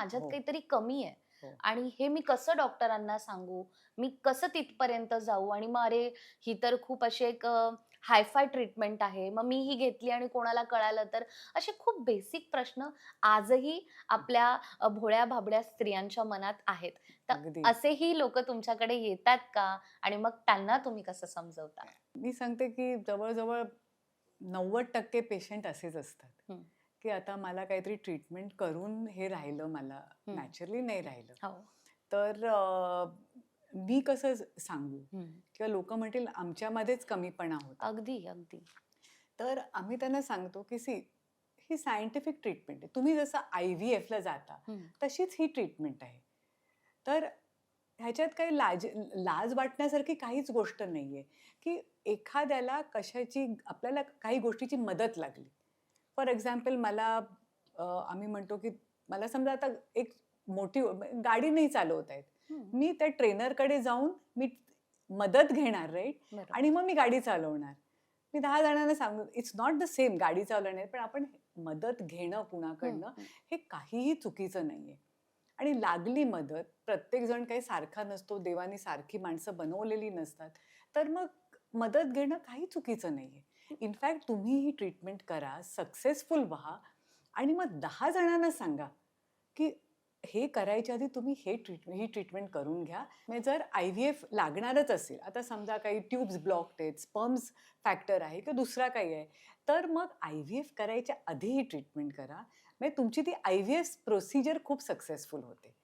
माझ्यात हो. काहीतरी कमी आहे. हो. आणि हे मी कसं डॉक्टरांना सांगू? मी कसं तिथपर्यंत जाऊ? आणि मग अरे ही तर खूप अशी एक हायफाय ट्रीटमेंट आहे. मग मी ही घेतली आणि कोणाला कळालं तर? असे खूप बेसिक प्रश्न आजही आपल्या भोळ्या भाबड्या स्त्रियांच्या मनात आहेत. तर असेही लोक तुमच्याकडे येतात का? आणि मग त्यांना तुम्ही कसं समजवता? मी सांगते की जवळजवळ नव्वद टक्के पेशंट असेच असतात. की आता मला काहीतरी ट्रीटमेंट करून हे राहिलं मला. नॅचरली नाही राहिलं. हो. तर मी कसं सांगू? किंवा लोक म्हणतील आमच्यामध्येच कमीपणा होता. अगदी अगदी. तर आम्ही त्यांना सांगतो की सी ही सायंटिफिक ट्रीटमेंट आहे. तुम्ही जसं आय व्ही एफला जाता. तशीच ही ट्रीटमेंट आहे. तर ह्याच्यात काही लाज लाज वाटण्यासारखी काहीच गोष्ट नाही आहे की एखाद्याला कशाची आपल्याला काही गोष्टीची मदत लागली. फॉर एक्झाम्पल मला आम्ही म्हणतो की मला समजा आता एक मोठी गाडी नाही चालवत आहेत. मी त्या ट्रेनरकडे जाऊन मी मदत घेणार राईट. आणि मग मी गाडी चालवणार. मी दहा जणांना सांगू इट्स नॉट द सेम गाडी चालवणे पण आपण मदत घेणं कुणाकडनं. हे काहीही चुकीचं नाहीये. आणि लागली मदत प्रत्येक जण काही सारखा नसतो देवानी सारखी माणसं बनवलेली नसतात. तर मग मदत घेणं काही चुकीचं नाहीये. इनफॅक्ट तुम्ही ही ट्रीटमेंट करा सक्सेसफुल व्हा आणि मग दहा जणांना सांगा की हे करायच्या आधी तुम्ही हे ट्रीटमेंट ही ट्रीटमेंट करून घ्या. म्हणजे जर आय व्ही एफ लागणारच असेल आता समजा काही ट्यूब्स ब्लॉक्ड आहेत स्पर्म्स फॅक्टर आहे किंवा दुसरा काही आहे तर मग आय व्ही एफ करायच्या आधी ही ट्रीटमेंट करा. म्हणजे तुमची ती आय व्ही एफ प्रोसिजर खूप सक्सेसफुल होते.